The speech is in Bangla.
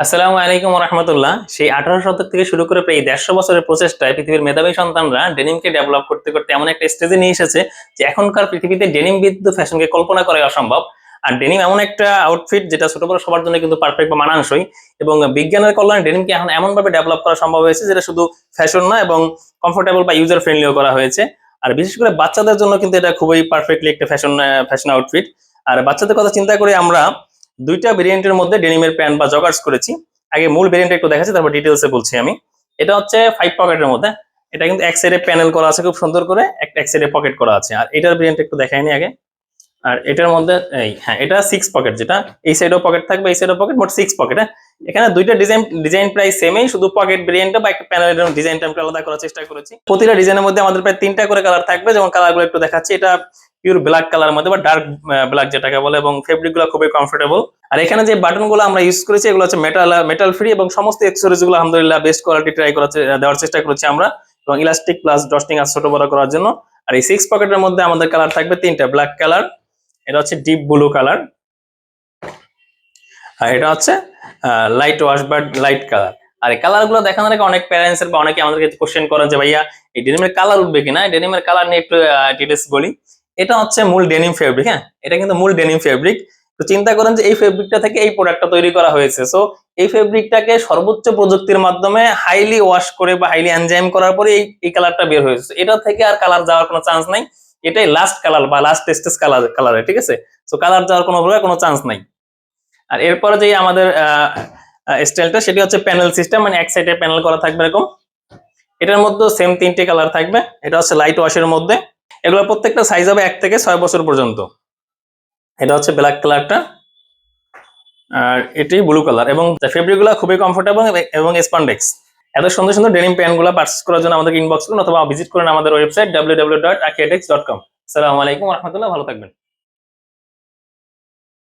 আসসালামু আলাইকুম রহমতুল্লাহ। সেই আঠারো শতক থেকে শুরু করে প্রায় দেড়শো বছরের প্রচেষ্টায় পৃথিবীর মেধাবী সন্তানরা ডেনিমকে ডেভেলপ করতে করতে এমন একটা স্টেজে নিয়ে এসেছে যে এখনকার পৃথিবীতে ডেনিম বিদ্যুৎ ফ্যাশনকে কল্পনা করা অসম্ভব। আর ডেনিম এমন একটা আউটফিট যেটা ছোট বড় সবার জন্য কিন্তু পারফেক্ট বা মানানসই এবং বিজ্ঞানের কল্যাণে ডেনিমকে এখন এমন ভাবে ডেভেলপ করা সম্ভব হয়েছে যেটা শুধু ফ্যাশন না এবং কমফোর্টেবল বা ইউজার ফ্রেন্ডলিও করা হয়েছে। আর বিশেষ করে বাচ্চাদের জন্য কিন্তু এটা খুবই পারফেক্টলি একটা ফ্যাশন ফ্যাশন আউটফিট আর বাচ্চাদের কথা চিন্তা করে আমরা দুইটা ভেরিয়েন্টের মধ্যে ডেনিমের প্যান্ট বা জগার্স করেছি। আগে মূল ভেরিয়েন্ট একটু দেখাচ্ছি, তারপর ডিটেলসে বলছি আমি। এটা হচ্ছে ফাইভ পকেটের মধ্যে। এটা কিন্তু এক সাইডে প্যানেল করা আছে খুব সুন্দর করে একটা এক সাইডে পকেট করা আছে। আর এটার ভেরিয়েন্ট একটু দেখাইনি আগে। আর এটার মধ্যে, এই হ্যাঁ এটা সিক্স পকেট যেটা। এই সাইডেও পকেট থাকবে, এই সাইডেও পকেট মোট সিক্স পকেট এখানে দুইটা ডিজাইন ডিজাইন প্রায় সেমই শুধু পকেট ভেরিয়েন্টটা বা একটা প্যানেলের ডিজাইনটা আমরা আলাদা করার চেষ্টা করেছি। প্রতিটা ডিজাইনের মধ্যে আমাদের প্রায় তিনটা করে কালার থাকবে, যেমন কালারগুলো একটু দেখাচ্ছি। এটা পিওর ব্ল্যাক কালার মধ্যে বা ডার্ক ব্ল্যাক যেটাকে বলে, এবং ফেব্রিকগুলো খুবই কমফোর্টেবল আর এখানে যে বাটনগুলো আমরা ইউজ করেছি, এগুলো হচ্ছে মেটাল মেটাল ফ্রি এবং সমস্ত এক্সেসরিজগুলো আলহামদুলিল্লাহ বেস্ট কোয়ালিটি ট্রাই করার দেওয়ার চেষ্টা করেছি আমরা, এবং ইলাস্টিক প্লাস ডস্টিং আর ছোট বড় করার জন্য। আর এই সিক্স পকেটের মধ্যে আমাদের কালার থাকবে তিনটা ব্ল্যাক কালার এটা হচ্ছে ডিপ ব্লু কালার আর এটা হচ্ছে লাইট ওয়াশ বা লাইট কালার আর এই কালারগুলো দেখানোর আগে অনেক প্যারেন্টস বা অনেকে আমাদেরকে কোশ্চেন করেন যে, ভাইয়া, এই ডেনিমের কালার উঠবে কিনা? ডেনিমের কালার নিয়ে একটু ডিটেলস বলি। এটা হচ্ছে মূল ডেনিম ফেব্রিক হ্যাঁ? এটা কিন্তু মূল ডেনিম ফেব্রিক তো চিন্তা করেন যে এই ফেব্রিকটা থেকে এই প্রোডাক্টটা তৈরি করা হয়েছে। সো এই ফেব্রিকটাকে সর্বোচ্চ প্রযুক্তির মাধ্যমে হাইলি ওয়াশ করে বা হাইলি এনজাইম করার পরে এই এই কালারটা বের হয়েছে। এটা থেকে আর কালার যাওয়ার কোনো চান্স নাই। এটাই লাস্ট কালার বা লাস্ট টেস্টেস কালার কালারে ঠিক আছে? সো কালার যাওয়ার কোনো কোনো চান্স নাই। আর এরপরে যে আমাদের স্টাইলটা সেটি হচ্ছে প্যানেল সিস্টেম মানে এক সাইডে প্যানেল করা থাকবে এরকম। এটার মধ্যে সেম তিনটে কালার থাকবে। এটা হচ্ছে লাইট ওয়াশের মধ্যে। এগুলো প্রত্যেকটা সাইজ হবে এক থেকে ছয় বছর পর্যন্ত। এটা হচ্ছে ব্ল্যাক কালারটা আর এটি ব্লু কালার এবং ফেব্রিকগুলো খুবই কমফোর্টেবল এবং স্পন্ডেক্স এত সুন্দর সুন্দর ডেনিম প্যান্টগুলো পার্চেস করার জন্য আমাদের ইনবক্স করুন অথবা ভিজিট করুন আমাদের website W W dot dot com আসসালামু আলাইকুম, রহমতুল্লাহ, ভালো থাকবেন।